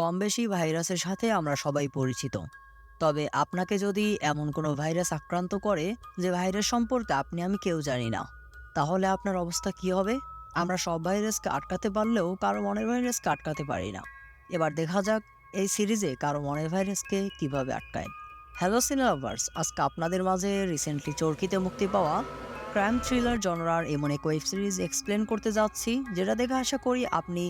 কম বেশি ভাইরাসের সাথে আমরা সবাই পরিচিত। তবে আপনাকে যদি এমন কোনো ভাইরাস আক্রান্ত করে যে ভাইরাস সম্পর্কে আপনি আমি কেউ জানি না, তাহলে আপনার অবস্থা কি হবে? আমরা সব ভাইরাসকে আটকাতে পারলেও কারও মনের ভাইরাসকে আটকাতে পারি না। এবার দেখা যাক এই সিরিজে কারও মনের ভাইরাসকে কীভাবে আটকায়। হ্যালো সিনেলাভার্স আজকে আপনাদের মাঝে রিসেন্টলি চরকিতে মুক্তি পাওয়া ক্রাইম থ্রিলার জনরার এমন এক ওয়েব সিরিজ এক্সপ্লেন করতে যাচ্ছি, যেটা দেখে আশা করি আপনি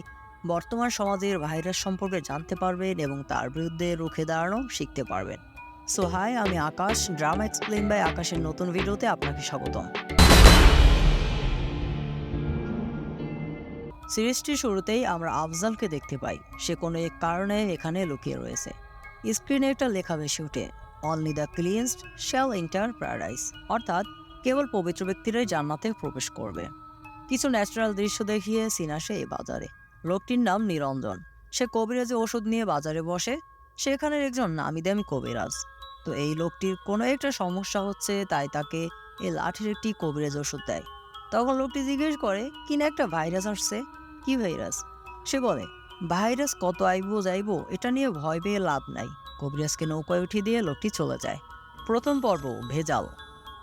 বর্তমান সমাজের ভাইরাস সম্পর্কে জানতে পারবেন এবং তার বিরুদ্ধে রুখে দাঁড়ানো শিখতে পারবেন। সো হাই, আমি আকাশ, ড্রামা এক্সপ্লেন বাই আকাশের নতুন ভিডিওতে আপনাকে স্বাগতম। সিরিজটির শুরুতেই আমরা আফজালকে দেখতে পাই। সে কোনো এক কারণে এখানে লুকিয়ে রয়েছে। স্ক্রিনে একটা লেখা ভেসে ওঠে only the cleansed shall enter paradise অর্থাৎ কেবল পবিত্র ব্যক্তিরাই জান্নাতে প্রবেশ করবে। কিছু ন্যাচারাল দৃশ্য দেখিয়ে সিন আসে এই বাজারে। লোকটির নাম নিরঞ্জন। সে কবিরাজে ওষুধ নিয়ে বাজারে বসে। সেখানের একজন নামি দামি কবিরাজ। তো এই লোকটির কোনো একটা সমস্যা হচ্ছে, তাই তাকে এই লাঠির একটি কবিরাজ ওষুধ দেয়। তখন লোকটি জিজ্ঞেস করে কিনা একটা ভাইরাস আসছে? কি ভাইরাস? সে বলে, ভাইরাস কত আইবো যাইবো, এটা নিয়ে ভয় পেয়ে লাভ নাই। কবিরাজকে নৌকায় উঠিয়ে দিয়ে লোকটি চলে যায়। প্রথম পর্ব, ভেজাল।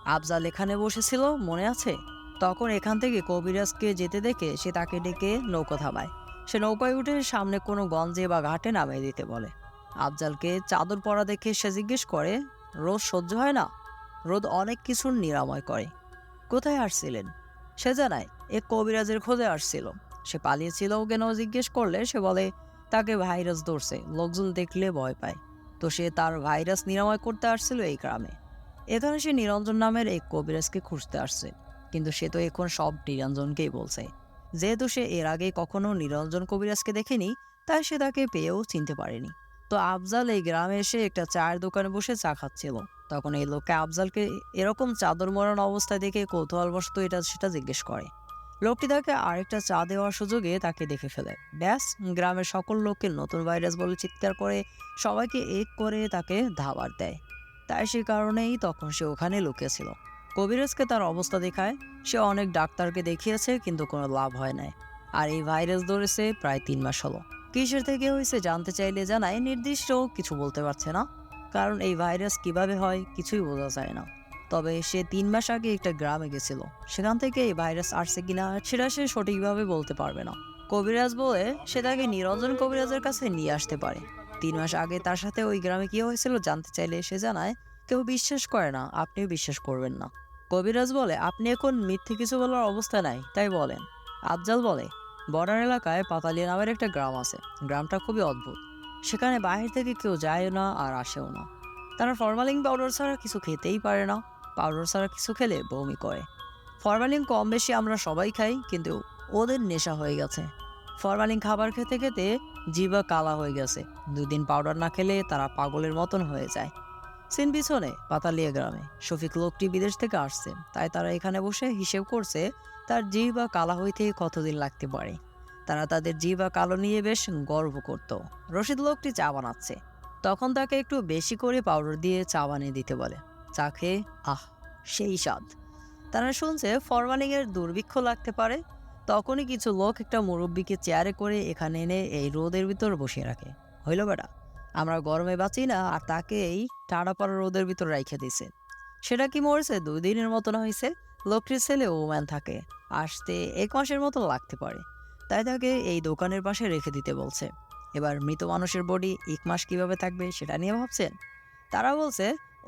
আফজাল এখানে বসেছিল, মনে আছে? তখন এখান থেকে কবিরাজকে যেতে দেখে সে তাকে ডেকে নৌকা থামায়। সে নৌকায় উঠে সামনে কোনো গঞ্জে বা ঘাটে নামিয়ে দিতে বলে। আফজালকে চাদর পরা দেখে সে জিজ্ঞেস করে, রোদ সহ্য হয় না? রোদ অনেক কিছুর নিরাময় করে। কোথায় আসছিলেন? সে জানায় এক কবিরাজের খোঁজে আসছিল। সে পালিয়েছিল কেন? জিজ্ঞেস করলে সে বলে, তাকে ভাইরাস ধরছে, লোকজন দেখলে ভয় পায়। তো সে তার ভাইরাস নিরাময় করতে আসছিল এই গ্রামে। এখানে সে নিরঞ্জন নামের এক কবিরাজকে খুঁজতে আসছে। কিন্তু সে তো এখন সব নিরঞ্জনকেই বলছে। যেহেতু সে এর আগে কখনো নিরঞ্জন কবিরাজকে দেখেনি, তাই সে তাকে পেয়েও চিনতে পারেনি। তো আফজাল এই গ্রামে এসে একটা চায়ের দোকানে বসে চা খাচ্ছিল। তখন এই লোককে আফজালকে এরকম চাদর মরানো অবস্থায় দেখে কৌতূহলবশত এটা সেটা জিজ্ঞেস করে। লোকটি তাকে আরেকটা চা দেওয়ার সুযোগে তাকে দেখে ফেলে। ব্যাস, গ্রামের সকল লোককে নতুন ভাইরাস বলে চিৎকার করে সবাইকে এক করে তাকে ধাবার দেয়। তাই সে কারণেই তখন সে ওখানে লুকিয়েছিল। কবিরাজকে তার অবস্থা দেখায়, সে অনেক ডাক্তারকে দেখিয়েছে, কিন্তু কোনো লাভ হয় নাই। আর এই ভাইরাস ধরেছে প্রায় তিন মাস হলো। কিসের থেকে হয়েছে জানতে চাইলে জানায়, নির্দিষ্ট কিছু বলতে পারছে না। কারণ এই ভাইরাস কীভাবে হয়, কিছুই বোঝা যায় না। তবে সে তিন মাস আগে একটা গ্রামে গেছিল। সেখান থেকে এই ভাইরাস আসছে কিনা, সেটা সে সঠিকভাবে বলতে পারবে না। কবিরাজ বলে, সে তাকে নিরঞ্জন কবিরাজের কাছে নিয়ে আসতে পারে। তিন মাস আগে তার সাথে ওই গ্রামে কি হয়েছিল, জানতে চাইলে সে জানায়, কেউ বিশ্বাস করে না, আপনিও বিশ্বাস করবেন না। কবিরাজ বলে, আপনি এখন মিথ্যে কিছু বলার অবস্থা নাই। তাই বলেন। আফজাল বলে, বর্ডার এলাকায় পাতালিয়া নামের একটা গ্রাম আছে। গ্রামটা খুবই অদ্ভুত। সেখানে বাইরে থেকে কেউ যায়ও না আর আসেও না। তারা ফরমালিন পাউডার ছাড়া কিছু খেতেই পারে না। পাউডার ছাড়া কিছু খেলে বমি করে। ফরমালিন কম বেশি আমরা সবাই খাই, কিন্তু ওদের নেশা হয়ে গেছে। ফরমালিন খাবার খেতে খেতে জিবা কালা হয়ে গেছে। দুদিন পাউডার না খেলে তারা পাগলের মতন হয়ে যায়। সিন পিছনে, পাতালিয়া গ্রামে। শফিক লোকটি বিদেশ থেকে আসছে, তাই তারা এখানে বসে হিসেব করছে তার জিবা কালা হইতে কতদিন লাগতে পারে। তারা তাদের জিবা কালো নিয়ে বেশ গর্ব করত। রশিদ লোকটি চা বানাচ্ছে। তখন তাকে একটু বেশি করে পাউডার দিয়ে চা বানিয়ে দিতে বলে। চা খেয়ে, আহ, সেই স্বাদ। তারা শুনছে ফরমালিং এর দুর্ভিক্ষ লাগতে পারে। তখনই কিছু লোক একটা মুরব্বীকে চেয়ারে করে এখানে এনে এই রোদের ভিতর বসিয়ে রাখে। হইল বেটা আমরা গরমে বাঁচি না, আর তাকে এই টাড়া পাড়া রোদের ভিতর রাইখে দিছে সেটা কি মরেছে? দুই দিনের মতন হয়েছে। লোকটির ছেলে ওম্যান থাকে। আসতে এক মাসের মতো লাগতে পারে। তাই তাকে এই দোকানের পাশে রেখে দিতে বলছে। এবার মৃত মানুষের বডি এক মাস কীভাবে থাকবে সেটা নিয়ে ভাবছেন? তারা বলছে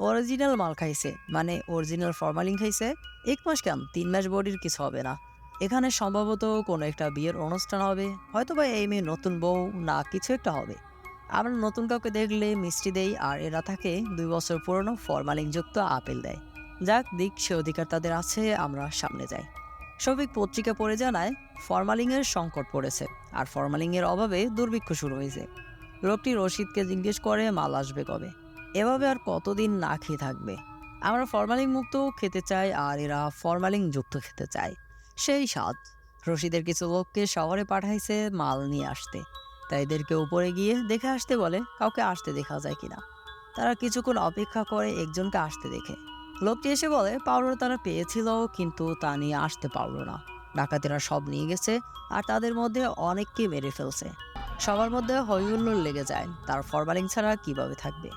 অরিজিনাল মাল খাইছে। মানে অরিজিনাল ফরমালিন খাইছে। এক মাস কেন? তিন মাস বডির কিছু হবে না। এখানে সম্ভবত কোনো একটা বিয়ের অনুষ্ঠান হবে। হয়তো বা এই মেয়ে নতুন বউ না, কিছু একটা হবে। আমরা নতুন কাউকে দেখলে মিষ্টি দেই, আর এরা থাকে দুই বছর পুরনো ফরমালিনযুক্ত আপেল দেয়। যাক, দিক সে অধিকার তাদের আছে, আমরা সামনে যাই। শফিক পত্রিকা পড়ে জানায় ফরমালিংয়ের সংকট পড়েছে, আর ফরমালিংয়ের অভাবে দুর্ভিক্ষ শুরু হয়েছে। লোকটি রশিদকে জিজ্ঞেস করে, মাল আসবে কবে? এভাবে আর কতদিন না খেয়ে থাকবে? আমরা ফরমালিন মুক্ত খেতে চাই, আর এরা ফরমালিং যুক্ত খেতে চায়। সেই স্বাদ। রশিদের কিছু লোককে শহরে পাঠাইছে মাল নিয়ে আসতে। তাই এদেরকে উপরে গিয়ে দেখে আসতে বলে, কাউকে আসতে দেখা যায় কিনা? তারা কিছুক্ষণ অপেক্ষা করে একজনকে আসতে দেখে। লোকটি এসে বলে পাউডার তারা পেয়েছিল, কিন্তু তা নিয়ে আসতে পারল না। ডাকাতেরা সব নিয়ে গেছে, আর তাদের মধ্যে অনেককে মেরে ফেলছে। সবার মধ্যে হইহুল্লোড় লেগে যায়, তার ফরমালিং ছাড়া কীভাবে থাকবে?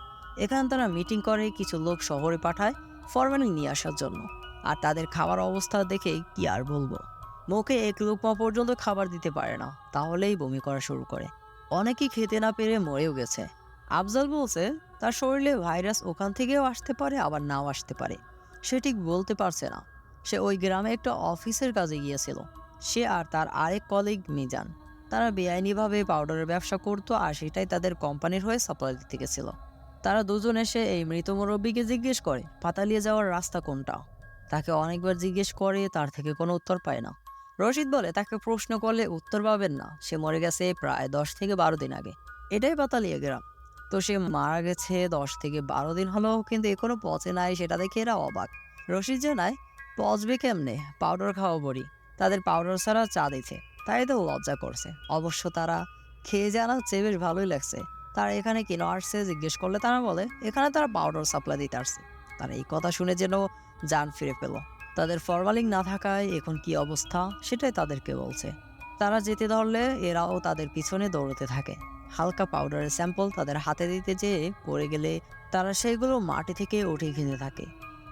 এখানে তারা মিটিং করে কিছু লোক শহরে পাঠায় ফরমালিং নিয়ে আসার জন্য, আর তাদের খাবার অবস্থা দেখে কি আর বলব? মুখে এক লোকমা পর্যন্ত খাবার দিতে পারে না, তাহলেই বমি করা শুরু করে। অনেকেই খেতে না পেরে মরেও গেছে। আফজাল বলছে, তার শরীরে ভাইরাস ওখান থেকেও আসতে পারে, আবার নাও আসতে পারে। সে ঠিক বলতে পারছে না। সে ওই গ্রামে একটা অফিসের কাজে গিয়েছিল। সে আর তার আরেক কলিগ মিজান। তারা বেআইনিভাবে পাউডারের ব্যবসা করতো আর সেটাই তাদের কোম্পানির হয়ে সাপ্লাই দিতে গেছিল। তারা দুজন এসে এই মৃত মুরব্বীকে জিজ্ঞেস করে, পাতালিয়ে যাওয়ার রাস্তা কোনটা? তাকে অনেকবার জিজ্ঞেস করে, তার থেকে কোনো উত্তর পায় না। রশিদ বলে, তাকে প্রশ্ন করলে উত্তর পাবেন না। সে মরে গেছে প্রায় দশ থেকে বারো দিন আগে। এটাই পাতালিয়া গ্রাম। তো সে মারা গেছে দশ থেকে বারো দিন হলো, কিন্তু এখনও পচে নাই, সেটা দেখে এরা অবাক। রশিদ জানায়, পচবে কেমনে? পাউডার খাওয়া বড়ি। তাদের পাউডার ছাড়া চা দিচ্ছে তাই তো লজ্জা করছে। অবশ্য তারা খেয়ে জানাচ্ছে, বেশ ভালোই লাগছে। তারা এখানে কেন আসছে, জিজ্ঞেস করলে তারা বলে, এখানে তারা পাউডার সাপ্লাই দিতে আসছে। তারা এই কথা শুনে যেন যান ফিরে পেল। তাদের ফরমালিং না থাকায় এখন কি অবস্থা সেটাই তাদেরকে বলছে। তারা যেতে ধরলে এরাও তাদের পিছনে দৌড়তে থাকে। হালকা পাউডারের স্যাম্পল তাদের হাতে দিতে যেয়ে পড়ে গেলে তারা সেগুলো মাটি থেকে উঠে খেতে থাকে।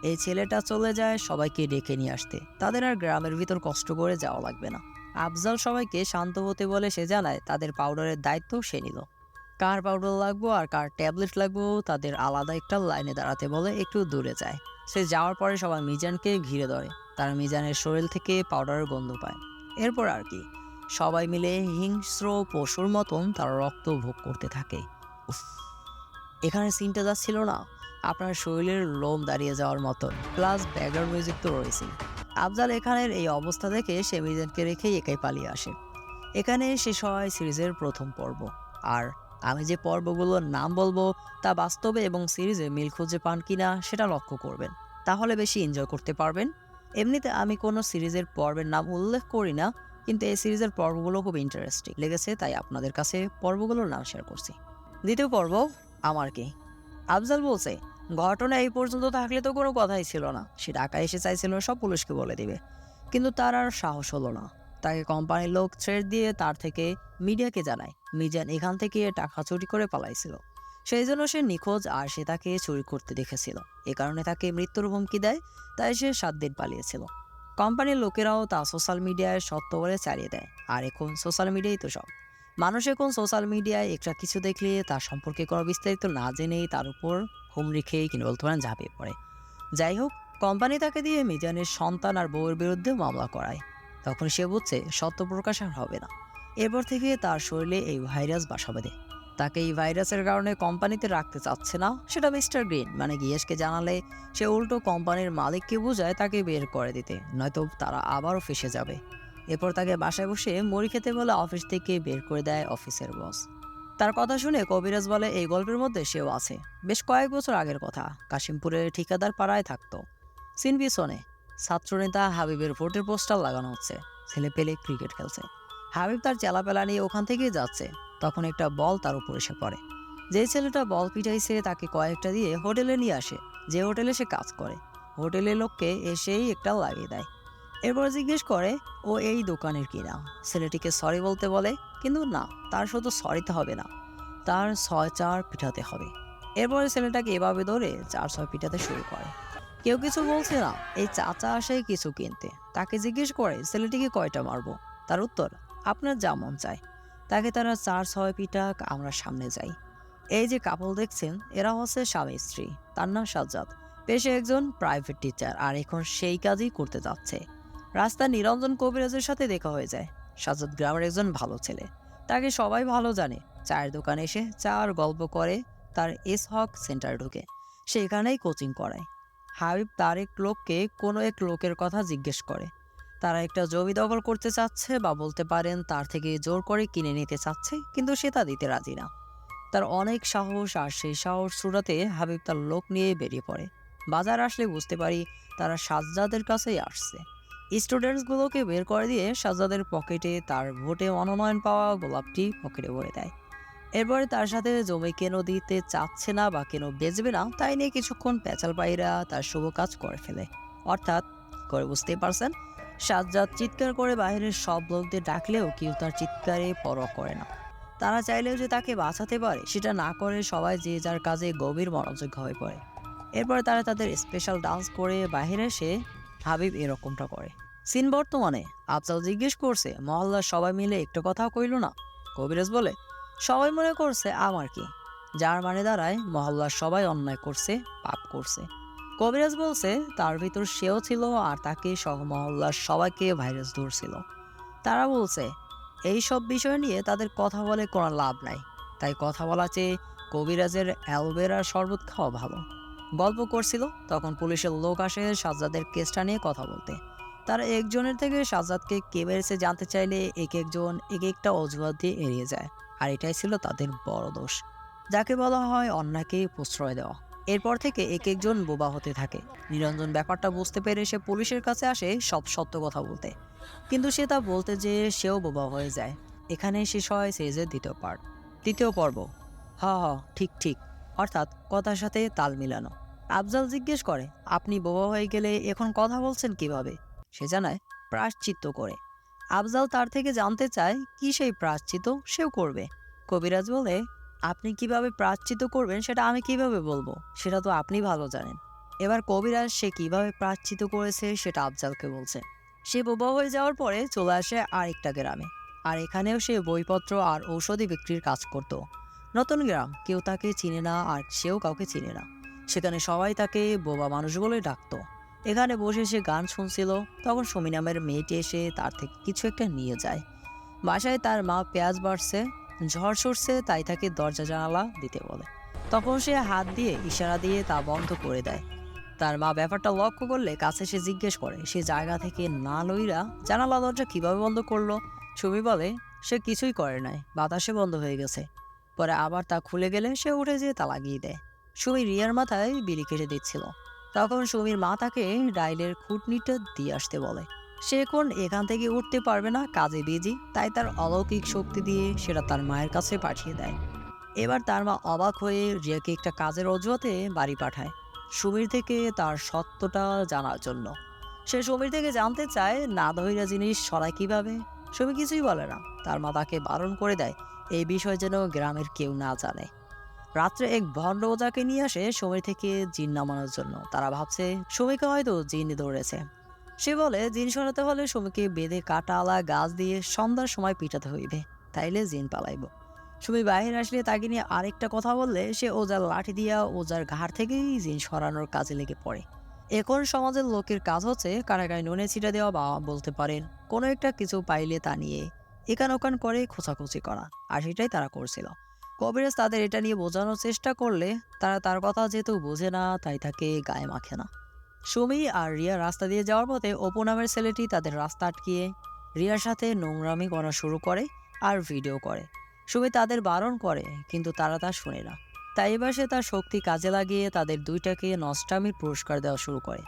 এই ছেলেটা চলে যায় সবাইকে ডেকে নিয়ে আসতে। তাদের আর গ্রামের ভিতর কষ্ট করে যাওয়া লাগবে না। আফজাল সবাইকে শান্ত হতে বলে সে জানায় তাদের পাউডারের দায়িত্ব সে নিল। কার পাউডার লাগবো আর কার ট্যাবলেট লাগবো তাদের আলাদা একটা লাইনে দাঁড়াতে বলে একটু দূরে যায়। সে যাওয়ার পরে সবাই মিজানকে ঘিরে ধরে। তারা মিজানের শরীর থেকে পাউডারের গন্ধ পায়। এরপর আর কি। সবাই মিলে হিংস্র পশুর মতন তার রক্ত ভোগ করতে থাকে। এখানে সিনটা যাচ্ছিল না? আপনার শরীরের লোম দাঁড়িয়ে যাওয়ার মতন। প্লাস ব্যাকগ্রাউন্ড মিউজিক তো রয়েছেই আফজাল এখানের এই অবস্থা দেখে সে মিজানকে রেখেই একাই পালিয়ে আসে। এখানে শেষ হয় সিরিজের প্রথম পর্ব। আর আমি যে পর্বগুলোর নাম বলব তা বাস্তবে এবং সিরিজে মিল খুঁজে পান কিনা সেটা লক্ষ্য করবেন। তাহলে বেশি এনজয় করতে পারবেন। এমনিতে আমি কোনো সিরিজের পর্বের নাম উল্লেখ করি না, কিন্তু এই সিরিজের পর্বগুলো খুব ইন্টারেস্টিং লেগেছে, তাই আপনাদের কাছে পর্বগুলোর নাম শেয়ার করছি। দ্বিতীয় পর্ব, আমার কি? আফজাল বলছে, ঘটনা এই পর্যন্ত থাকলে তো কোনো কথাই ছিল না। সে ঢাকা এসে চাইছিল, সব পুলিশকে বলে দিবে। কিন্তু তার আর সাহস হলো না। তাকে কোম্পানির লোক ছেড়ে দিয়ে তার থেকে মিডিয়াকে জানায়। মিজান এখান থেকে টাকা চুরি করে পালাইছিল। সেই জন্য সে নিখোঁজ আর সে তাকে চুরি করতে দেখেছিল। এ কারণে তাকে মৃত্যুর হুমকি দেয়, তাই সে সাত দিন পালিয়েছিল। কোম্পানির লোকেরাও তা সোশ্যাল মিডিয়ায় সত্য বলে চালিয়ে দেয়। আর এখন সোশ্যাল মিডিয়াই তো সব। মানুষ এখন সোশ্যাল মিডিয়ায় একটা কিছু দেখলে তার সম্পর্কে কোনো বিস্তারিত না জেনেই তার উপর হুমড়ি খেয়ে কিনে বলতে পারেন ঝাঁপিয়ে পড়ে। যাই হোক, কোম্পানি তাকে দিয়ে মিজানের সন্তান আর বউয়ের বিরুদ্ধে মামলা করায়। তখন সে বুঝছে সত্য প্রকাশ আর হবে না। এরপর থেকে তার শরীরে এই ভাইরাস বাসা বেঁধে তাকে এই ভাইরাসের কারণে কোম্পানিতে রাখতে চাচ্ছে না, সেটা মিস্টার গ্রিন। মানে গিয়েশকে জানালে সে উল্টো কোম্পানির মালিককে বোঝায় তাকে বের করে দিতে, নয়তো তারা আবারও ফেসে যাবে। এরপর তাকে বাসায় বসে মরি খেতে বলে অফিস থেকে বের করে দেয় অফিসের বস। তার কথা শুনে কবিরাজ বলে, এই গল্পের মধ্যে সেও আছে। বেশ কয়েক বছর আগের কথা। কাশিমপুরের ঠিকাদার পাড়ায় থাকতো। সিন পিছনে ছাত্রনেতা হাবিবের ভোটের পোস্টার লাগানো হচ্ছে। ছেলে পেলে ক্রিকেট খেলছে। হাবিব তার চেলাপেলা নিয়ে ওখান থেকেই যাচ্ছে। তখন একটা বল তার উপর এসে পড়ে। যে ছেলেটা বল পিটাইছে তাকে কয়েকটা দিয়ে হোটেলে নিয়ে আসে। যে হোটেলে সে কাজ করে। হোটেলের লোককে এসেই একটা লাগিয়ে দেয়। এরপর জিজ্ঞেস করে, ও এই দোকানের কিনা ছেলেটিকে সরি বলতে বলে, কিন্তু না, তার শুধু সরিতে হবে না। তার ছয় চার পিঠাতে হবে। এরপরে ছেলেটাকে এভাবে ধরে চার ছয় পিঠাতে শুরু করে। কেউ কিছু বলছে না। এই চাচা আসে কিছু কিনতে। তাকে জিজ্ঞেস করে, ছেলেটিকে কয়টা মারবো? তার উত্তর, আপনার যা মন চায়। তাকে তারা চার, ছয় পিঠা আমরা সামনে যাই। এই যে কাপল দেখছেন, এরা হচ্ছে স্বামী স্ত্রী। তার নাম সাজ্জাদ। পেশে একজন প্রাইভেট টিচার আর এখন সেই কাজই করতে যাচ্ছে। রাস্তায় নিরঞ্জন কবিরাজের সাথে দেখা হয়ে যায়। সাজ্জাদ গ্রামের একজন ভালো ছেলে। তাকে সবাই ভালো জানে। চায়ের দোকানে এসে চা আর গল্প করে, তার এস হক সেন্টার ঢুকে। সেখানেই কোচিং করায়। হাবিব তার এক লোককে কোনো এক লোকের কথা জিজ্ঞেস করে। তারা একটা জমি দখল করতে চাচ্ছে বা বলতে পারেন তার থেকে জোর করে কিনে নিতে চাচ্ছে, কিন্তু সে তা দিতে রাজি না। তার অনেক সাহস আর সেই সাহস সুরাতে হাবিব তার লোক নিয়ে বেরিয়ে পড়ে। বাজার আসলে বুঝতে পারি তারা সাজ্জাদের কাছেই আসছে। স্টুডেন্টসগুলোকে বের করে দিয়ে সাজ্জাদের পকেটে তার ভোটে মনোনয়ন পাওয়া গোলাপটি পকেটে ভরে দেয়। এরপরে তার সাথে জমি কেন দিতে চাচ্ছে না বা কেন বেচবে না, তাই নিয়ে কিছুক্ষণ পেঁচাল পাইরা তার শুভ কাজ করে ফেলে। অর্থাৎ করে বুঝতেই পারছেন, সাজ্জাদ চিৎকার করে বাইরের সব লোকদের ডাকলেও কেউ তার চিৎকারে পরোয়া করে না। তারা চাইলেও যে তাকে বাঁচাতে পারে, সেটা না করে সবাই যে যার কাজে গভীর মনোযোগ হয়ে পড়ে। এরপরে তারা তাদের স্পেশাল ডান্স করে বাইরে এসে হাবিব এরকমটা করে। সিন বর্তমানে, আফজাল জিজ্ঞেস করছে, মহল্লার সবাই মিলে একটু কথাও কইল না? কবিরাজ বলে সবাই মনে করছে আমার কি? যার মানে দাঁড়ায় মহল্লার সবাই অন্যায় করছে, পাপ করছে। কবিরাজ বলছে, তার ভিতর সেও ছিল আর তাকে সহ মহল্লার সবাইকে ভাইরাস ধরছিল। তারা বলছে, এই সব বিষয় নিয়ে তাদের কথা বলে কোনো লাভ নাই। তাই কথা বলা চেয়ে কবিরাজের অ্যালোভেরার শরবত খাওয়া ভালো। গল্প করছিল, তখন পুলিশের লোক আসে সাজ্জাদের কেসটা নিয়ে কথা বলতে। তারা একজনের থেকে সাজ্জাদকে কে মেরেছে জানতে চাইলে এক একজন, এক একটা অজুহাত দিয়ে এড়িয়ে যায়। আর এটাই ছিল তাদের বড় দোষ। যাকে বলা হয় অন্যকে প্রশ্রয় দেওয়া। এরপর থেকে এক একজন বোবা হতে থাকে। নিরঞ্জন ব্যাপারটা বুঝতে পেরে সে পুলিশের কাছে আসে সব সত্য কথা বলতে। কিন্তু সে তা বলতে যে সেও বোবা হয়ে যায়। এখানে শেষ হয় সিরিজের দ্বিতীয় পার্ট। তৃতীয় পর্ব। হ হ, ঠিক ঠিক। অর্থাৎ কথার সাথে তাল মিলানো। আফজাল জিজ্ঞেস করে, আপনি বোবা হয়ে গেলে এখন কথা বলছেন কীভাবে? সে জানায় প্রায়শ্চিত্ত করে। আফজাল তার থেকে জানতে চায়, কি সেই প্রায়শ্চিত সেও করবে। কবিরাজ বলে, আপনি কীভাবে প্রায়শ্চিত করবেন সেটা আমি কীভাবে বলব? সেটা তো আপনি ভালো জানেন। এবার কবিরাজ, সে কীভাবে প্রায়শ্চিত করেছে সেটা আফজালকে বলছে। সে বোবা হয়ে যাওয়ার পরে চলে আসে আরেকটা গ্রামে। আর এখানেও সে বইপত্র আর ঔষধি বিক্রির কাজ করত। নতুন গ্রাম, কেউ তাকে চিনে না আর সেও কাউকে চিনে না। সেখানে সবাই তাকে বোবা মানুষ বলে ডাকতো। এখানে বসে সে গান শুনছিল। তখন সুমি নামের মেয়েটি এসে তার থেকে কিছু একটা নিয়ে যায়। বাসায় তার মা পেঁয়াজ বাড়ছে, ঝড় সরছে, তাই তাকে দরজা জানালা দিতে বলে। তখন সে হাত দিয়ে ইশারা দিয়ে তা বন্ধ করে দেয়। তার মা ব্যাপারটা লক্ষ্য করলে কাছে সে জিজ্ঞেস করে, সে জায়গা থেকে না লইরা জানালা দরজা কীভাবে বন্ধ করল? সুমি বলে, সে কিছুই করে নাই, বাতাসে বন্ধ হয়ে গেছে। পরে আবার তা খুলে গেলে সে উঠে যেয়ে তা লাগিয়ে দেয়। সুমি রিয়ার মাথায় বিড়ি কেটে দিচ্ছিল। তখন সুমির মা তাকে ডাইলের খুঁটনিটা দিয়ে আসতে বলে। সে এখন এখান থেকে উঠতে পারবে না, কাজে বিজি তাই তার অলৌকিক শক্তি দিয়ে সেটা তার মায়ের কাছে পাঠিয়ে দেয়। এবার তার মা অবাক হয়ে রিয়াকে একটা কাজের অজুহাতে বাড়ি পাঠায়, সুমির থেকে তার সত্যটা জানার জন্য। সে সুমির থেকে জানতে চায়, না ধৈরা জিনিস সরায় কীভাবে? সুমি কিছুই বলে না। তার মা তাকে বারণ করে দেয়, এই বিষয় যেন গ্রামের কেউ না জানে। রাত্রে এক ভণ্ড ওজাকে নিয়ে আসে সময় থেকে জিন নামানোর জন্য। তারা ভাবছে সুমিকে হয়তো জিন ধরেছে। সে বলে, জিন সরাতে হলে সুমিকে বেঁধে কাটা আলা গাছ দিয়ে সন্ধ্যার সময় পিটাতে হইবে, তাইলে জিন পালাইব। সুমি বাইরে আসলে তাকে নিয়ে আরেকটা কথা বললে, সে ওজার লাঠি দিয়া ওজার ঘাড় থেকেই জিন সরানোর কাজে লেগে পড়ে। এখন সমাজের লোকের কাজ হচ্ছে কারাগায় নুনে ছিটা দেওয়া বা বলতে পারেন, কোনো একটা কিছু পাইলে তা নিয়ে একান ওকান করে খোঁচাখুচি করা, আর সেটাই তারা করছিল। কবিরাজ তাদের এটা নিয়ে বোঝানোর চেষ্টা করলে তারা তার কথা যেহেতু বোঝে না, তাই তাকে গায়ে মাখে না। সুমি আর রিয়া রাস্তা দিয়ে যাওয়ার পথে অপু নামের ছেলেটি তাদের রাস্তা আটকিয়ে রিয়ার সাথে নোংরামি করা শুরু করে আর ভিডিও করে। সুমি তাদের বারণ করে, কিন্তু তারা তা শোনে না। তাই এবার সে তার শক্তি কাজে লাগিয়ে তাদের দুইটাকে নষ্টামির পুরস্কার দেওয়া শুরু করে।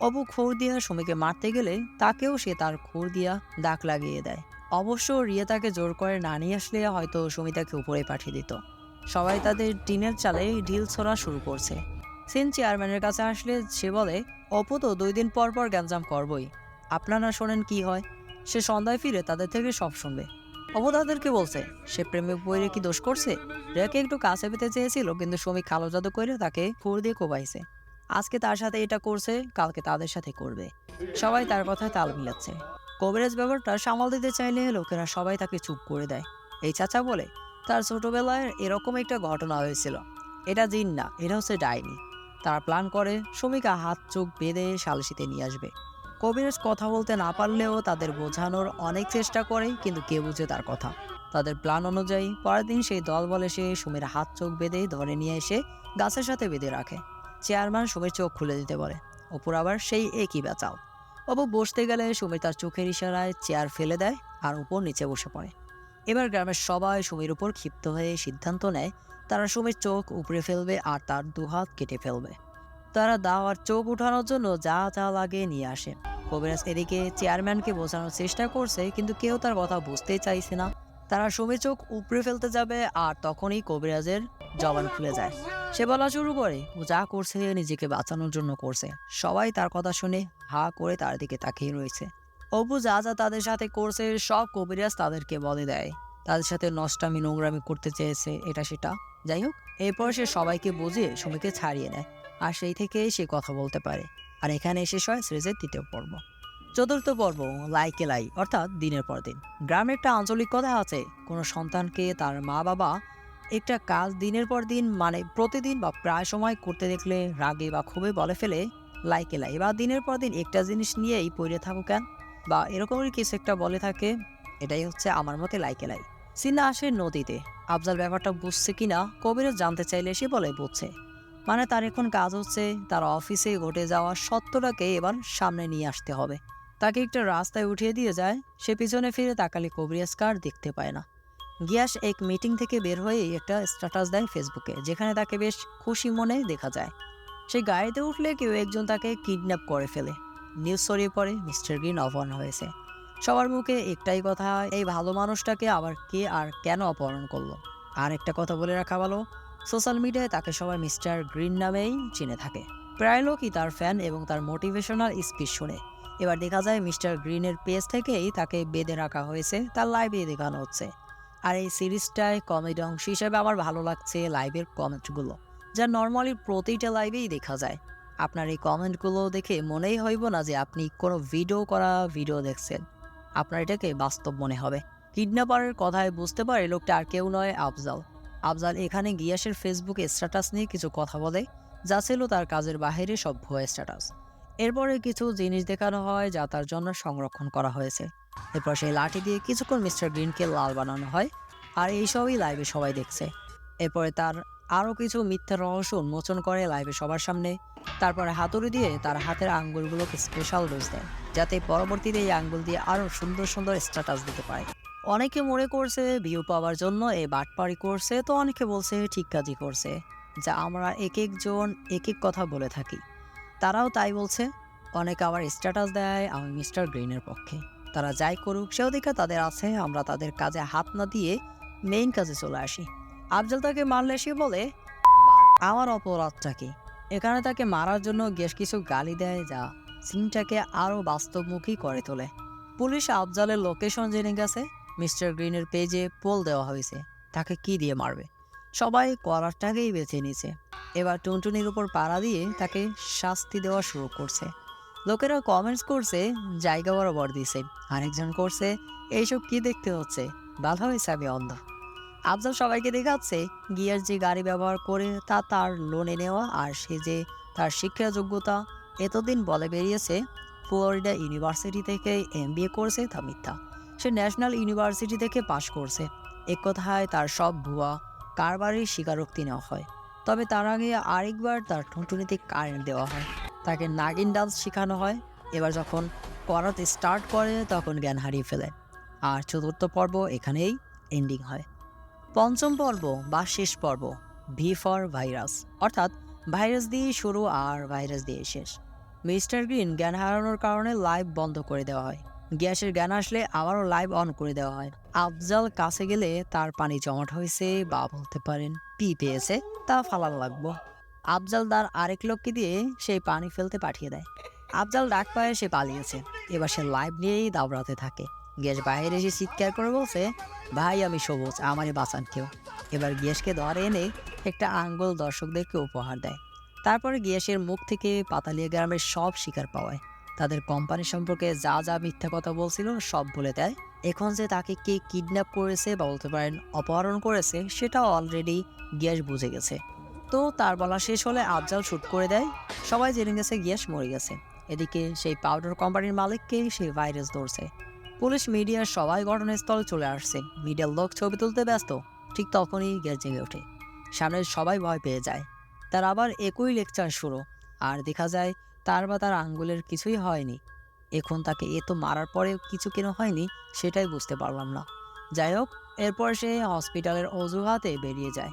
অপু খোর দিয়া সুমিকে মারতে গেলে তাকেও সে তার খোর দিয়া দাগ লাগিয়ে দেয়। অবশ্য রিয়া তাকে জোর করে না নিয়ে আসলে হয়তো সুমিতাকে উপরে পাঠিয়ে দিত। সবাই তাদের টিনের চালে ঢিল ছোড়া শুরু করছে। সিন চেয়ারম্যানের কাছে আসলে সে বলে, অপু তো দুই দিন পর পর গ্যাঞ্জাম করবই। আপনারা শোনেন কি হয়? সে সন্ধ্যায় ফিরে তাদের থেকে সব শুনবে। অপু তাদেরকে বলছে, সে প্রেমে বইরে কি দোষ করছে? রিয়াকে একটু কাছে পেতে চেয়েছিল, কিন্তু শ্রমিক কালো জাদু করে তাকে ফুর দিয়ে কোবাইছে আজকে তার সাথে এটা করছে, কালকে তাদের সাথে করবে। সবাই তার কথায় তাল মিলাচ্ছে। কবিরাজ ব্যাপারটা সামাল দিতে চাইলে লোকেরা সবাই তাকে চুপ করে দেয়। এই চাচা বলে, তার ছোটবেলায় এরকম একটা ঘটনা হয়েছিল। এটা জিন না, এটা হচ্ছে ডাইনি। তারা প্ল্যান করে শ্রমিকা হাত, চোখ বেঁধে সালসিতে নিয়ে আসবে। কবিরাজ কথা বলতে না পারলেও তাদের বোঝানোর অনেক চেষ্টা করে, কিন্তু কে বুঝে তার কথা? তাদের প্ল্যান অনুযায়ী পরের দিন সেই দল বলে সে সুমির হাত, চোখ বেঁধে ধরে নিয়ে এসে গাছের সাথে বেঁধে রাখে। চেয়ারম্যান সুমির চোখ খুলে দিতে বলে। অপুর আবার সেই একই বেচাও। অপু বসতে গেলে সুমি তার চোখের ইশারায় চেয়ার ফেলে দেয় আর উপর নিচে বসে পড়ে। এবার গ্রামের সবাই সুমির উপর ক্ষিপ্ত হয়ে সিদ্ধান্ত নেয়, তারা সুমির চোখ উপড়ে ফেলবে আর তার দুহাত কেটে ফেলবে। তারা দাওয়ার চোখ উঠানোর জন্য যা যা লাগে নিয়ে আসে। কবিরাজ এদিকে চেয়ারম্যানকে বোঝানোর চেষ্টা করছে, কিন্তু কেউ তার কথা বুঝতেই চাইছে না। তারা সুমির চোখ উপড়ে ফেলতে যাবে আর তখনই কবিরাজের জবান খুলে যায়। সে বলা শুরু করে, ও যা করছে নিজেকে বাঁচানোর জন্য করছে। সবাই তার কথা শুনে হা করে তার দিকে তাকিয়ে রয়েছে। অপু যা যা তাদের সাথে করছে, সব কবিরাজ তাদেরকে বলে দেয়। তাদের সাথে নষ্টামি, নোংরামি করতে চেয়েছে, এটা সেটা। যাই হোক, এরপর সে সবাইকে বুঝিয়ে সুমিকে ছাড়িয়ে নেয়। আর সেই থেকে সে কথা বলতে পারে। আর এখানে শেষ হয় সিরিজের তৃতীয় পর্ব। চতুর্থ পর্ব, লাইকে লাই, অর্থাৎ দিনের পর দিন। গ্রামে একটা আঞ্চলিক কথা আছে, কোনো সন্তানকে তার মা বাবা একটা কাজ দিনের পর দিন মানে প্রতিদিন বা প্রায় সময় করতে দেখলে রাগে বা ক্ষোভে বলে ফেলে লাইকে লাই বা দিনের পর দিন একটা জিনিস নিয়েই পড়ে থাকো কেন? বা এরকমই কিছু একটা বলে থাকে, এটাই হচ্ছে আমার মতে লাইকে লাই সিনা আসে নদীতে, আফজাল ব্যাপারটা বুঝছে কিনা কবিরও জানতে চাইলে সে বলে বুঝছে। মানে তার এখন কাজ হচ্ছে, তার অফিসে ঘটে যাওয়া সত্যটাকে এবার সামনে নিয়ে আসতে হবে। তাকে একটা রাস্তায় উঠিয়ে দিয়ে যায়, সে পিছনে ফিরে তাকালে কবিরাজকার দেখতে পায় না। গিয়াস এক মিটিং থেকে বের হয়ে একটা স্ট্যাটাস দেয় ফেসবুকে, যেখানে তাকে বেশ খুশি মনে দেখা যায়। সে গাড়িতে উঠলে কেউ একজন তাকে কিডন্যাপ করে ফেলে। নিউজ ছড়িয়ে পড়ে, মিস্টার গ্রিন অপহরণ হয়েছে। সবার মুখে একটাই কথা, এই ভালো মানুষটাকে আবার কে আর কেন অপহরণ করল? আর একটা কথা বলে রাখা ভালো, সোশ্যাল মিডিয়ায় তাকে সবাই মিস্টার গ্রিন নামেই চিনে থাকে। প্রায় লোকই তার ফ্যান এবং তার মোটিভেশনাল স্পিচ শুনে। এবার দেখা যায় মিস্টার গ্রিনের পেজ থেকেই তাকে বেঁধে রাখা হয়েছে, তার লাইভে দেখানো হচ্ছে। আর এই সিরিজটায় কমেডি অংশ হিসেবে আমার ভালো লাগছে লাইভের কমেন্টগুলো যা নর্মালি প্রতিটা লাইভেই দেখা যায়। আপনার এই কমেন্টগুলো দেখে মনেই হইব না যে আপনি কোনো ভিডিও করা ভিডিও দেখছেন। আপনার এটাকে বাস্তব মনে হবে। কিডন্যাপারের কথায় বুঝতে পারে লোকটা আর কেউ নয়, আফজাল। আফজাল এখানে গিয়াসের ফেসবুকে স্ট্যাটাস নিয়ে কিছু কথা বলে, যা ছিল তার কাজের বাইরে সব ভুয়া স্ট্যাটাস এরপরে কিছু জিনিস দেখানো হয় যা তার জন্য সংরক্ষণ করা হয়েছে। এরপর সেই লাঠি দিয়ে কিছুক্ষণ মিস্টার গ্রিনকে লাল বানানো হয়, আর এইসবই লাইভে সবাই দেখছে। এরপরে তার আরও কিছু মিথ্যা রহস্য উন্মোচন করে লাইভে সবার সামনে। তারপরে হাতুড়ি দিয়ে তার হাতের আঙ্গুলগুলোকে স্পেশাল ডোজ দেয়, যাতে পরবর্তীতে এই আঙ্গুল দিয়ে আরও সুন্দর সুন্দর স্ট্যাটাস দিতে পারে। অনেকে মনে করছে ভিউ পাওয়ার জন্য এই বাটপাড়ি করছে, তো অনেকে বলছে ঠিক কাজই করছে, যা আমরা এক একজন এক এক কথা বলে থাকি। তারাও তাই বলছে, অনেকে আবার স্ট্যাটাস দেয় আমি মিস্টার গ্রিনের পক্ষে। তারা যাই করুক, সে অধিকার তাদের আছে, আমরা তাদের কাজে হাত না দিয়ে মেইন কাজে চলে আসি। আফজাল তাকে মারলে সে বলে আমার অপরাধটা কি? এখানে তাকে মারার জন্য বেশ কিছু গালি দেয়, যা সিনটাকে আরও বাস্তবমুখী করে তোলে। পুলিশ আফজালের লোকেশন জেনে গেছে, মিস্টার গ্রিনের পেজে পোল দেওয়া হয়েছে, তাকে কি দিয়ে মারবে? সবাই করারটাকেই বেছে নিয়েছে। এবার টুনটুনির উপর পাড়া দিয়ে তাকে শাস্তি দেওয়া শুরু করছে। লোকেরা কমেন্টস করছে, জায়গা বরাবর দিছে। আরেকজন করছে, এইসব কি দেখতে হচ্ছে? বাধা হয়েছে আমি অন্ধ। আফজাল সবাইকে দেখাচ্ছে, গিয়ার যে গাড়ি ব্যবহার করে তা তার লোনে নেওয়া, আর সে যে তার শিক্ষা যোগ্যতা এতদিন বলে বেরিয়েছে, ফ্লোরিডা ইউনিভার্সিটি থেকে এম করছে তা মিথ্যা। সে ন্যাশনাল ইউনিভার্সিটি থেকে পাশ করছে। এক কথায় তার সব ভুয়া কারবারের স্বীকারোক্তি নেওয়া হয়। তবে তার আগে আরেকবার তার ঠুনটুনিতে কারেন্ট দেওয়া হয়। তাকে নাগিন ডান্স শেখানো হয়। এবার যখন করাতে স্টার্ট করে, তখন জ্ঞান হারিয়ে ফেলে। আর চতুর্থ পর্ব এখানেই এন্ডিং হয়। পঞ্চম পর্ব বা শেষ পর্ব ভি ফর ভাইরাস অর্থাৎ ভাইরাস দিয়ে শুরু আর ভাইরাস দিয়ে শেষ। মিস্টার গ্রিন জ্ঞান হারানোর কারণে লাইভ বন্ধ করে দেওয়া হয়। গ্যাসের জ্ঞান আসলে আবারও লাইভ অন করে দেওয়া হয়। আফজাল কাছে গেলে তার পানি জমাট হয়েছে বা বলতে পারেন পি পেয়েছে তা ফালান লাগবো। আফজাল তার আরেক লোককে দিয়ে সেই পানি ফেলতে পাঠিয়ে দেয়। আফজাল ডাক পায়ে সে পালিয়েছে। এবার সে লাইভ নিয়েই দাবড়াতে থাকে। গ্যাস বাইরে এসে চিৎকার করে বলছে, ভাই, আমি সবুজ আমারই বাঁচান কেউ। এবার গ্যাসকে ধরে এনে একটা আঙ্গুল দর্শকদেরকে উপহার দেয়। তারপরে গ্যাসের মুখ থেকে পাতালিয়া গ্রামের সব শিকার পাওয়ায়। তাদের কোম্পানি সম্পর্কে যা যা মিথ্যা কথা বলছিল, সব বলে দেয়। এখন যে তাকে কে কিডন্যাপ করেছে বা বলতে পারেন অপহরণ করেছে সেটা অলরেডি গ্যাস বুঝে গেছে। তো তার বলা শেষ হলে আফজাল শুট করে দেয়। সবাই জেনে গেছে গ্যাস মরে গেছে। এদিকে সেই পাউডার কোম্পানির মালিককে সেই ভাইরাস ধরছে। পুলিশ মিডিয়ার সবাই ঘটনাস্থলে চলে আসছে। মিডিয়ার লোক ছবি তুলতে ব্যস্ত। ঠিক তখনই গ্যাস জেগে ওঠে। সামনে সবাই ভয় পেয়ে যায়। তার আবার একই লেকচার শুরু। আর দেখা যায়, তার বা তার আঙ্গুলের কিছুই হয়নি। এখন তাকে এত মারার পরে কিছু কেন হয়নি, সেটাই বুঝতে পারলাম না। যাই হোক, এরপর সে হসপিটালের অজুহাতে বেরিয়ে যায়।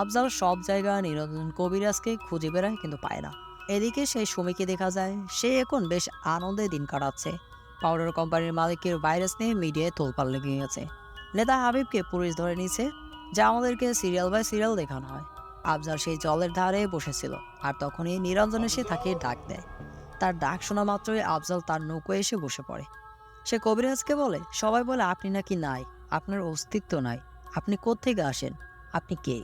আফজাল সব জায়গা নিরঞ্জন কবিরাজকে খুঁজে বেড়ায়, কিন্তু পায় না। এদিকে সেই সুমিকে দেখা যায়, সে এখন বেশ আনন্দে দিন কাটাচ্ছে। পাউডার কোম্পানির মালিকের ভাইরাস নিয়ে মিডিয়ায় তোলপাল লেগে গেছে নেতা হাবিবকে পুলিশ ধরে নিয়েছে, যা আমাদেরকে সিরিয়াল বাই সিরিয়াল দেখানো হয়। আফজাল সেই জলের ধারে বসেছিল, আর তখনই নিরঞ্জন এসে তাকে ডাক দেয়। তার ডাক শোনা মাত্রই আফজাল তার নৌকো এসে বসে পড়ে। সে কবিরাজকে বলে, সবাই বলে, আপনি নাকি নাই? আপনার অস্তিত্ব নাই। আপনি কোত্থেকে আসেন? আপনি কে?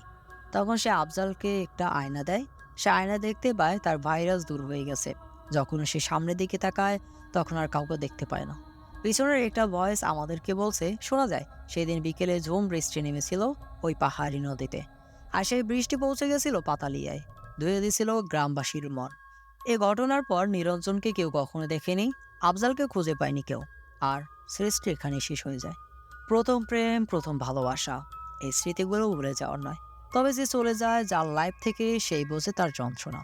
তখন সে আফজালকে একটা আয়না দেয়। সে আয়না দেখতে পায় তার ভাইরাস দূর হয়ে গেছে। যখন সে সামনের দিকে তাকায়, তখন আর কাউকে দেখতে পায় না। পিছনের একটা ভয়েস আমাদেরকে বলছে, শোনা যায়, সেদিন বিকেলে ঝুম বৃষ্টি নেমেছিল ওই পাহাড়ি নদীতে। আর সেই বৃষ্টি পৌঁছে গেছিল পাতালিয়ায়। ধুয়ে দিয়েছিল গ্রামবাসীর মন। এ ঘটনার পর নিরঞ্জনকে কেউ কখনো দেখেনি, আফজালকে খুঁজে পায়নি কেউ। আর সৃষ্টি এখানে শেষ হয়ে যায়। প্রথম প্রেম, প্রথম ভালোবাসা। এই স্মৃতিগুলো ভুলে যাওয়ার নয়। তবে যে চলে যায়, যার লাইফ থেকে সেই বোঝে তার যন্ত্রণা।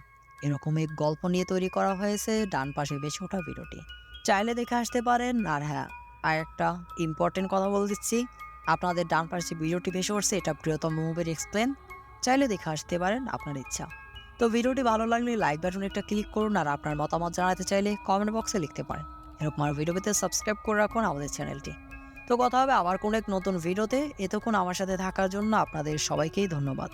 এরকম এক গল্প নিয়ে তৈরি করা হয়েছে ডান পাশে বেছে ওঠা ভিডিওটি। চাইলে দেখে আসতে পারেন, আর হ্যাঁ আর একটা ইম্পর্টেন্ট কথা বলে দিচ্ছি। আপনাদের ডান পাশে ভিডিওটি ভেসে উঠছে, এটা প্রিয়তম মুভির এক্সপ্লেন চাইলে দেখে আসতে পারেন, আপনার ইচ্ছা। তো ভিডিওটি ভালো লাগলে লাইক বাটন একটা ক্লিক করুন, আর আপনার মতামত জানাতে চাইলে কমেন্ট বক্সে লিখতে পারেন। এরকম আর ভিডিও পেতে সাবস্ক্রাইব করে রাখুন আমাদের চ্যানেলটি তো কথা হবে আবার কোনো এক নতুন ভিডিওতে। এতক্ষণ আমার সাথে থাকার জন্য আপনাদের সবাইকেই ধন্যবাদ।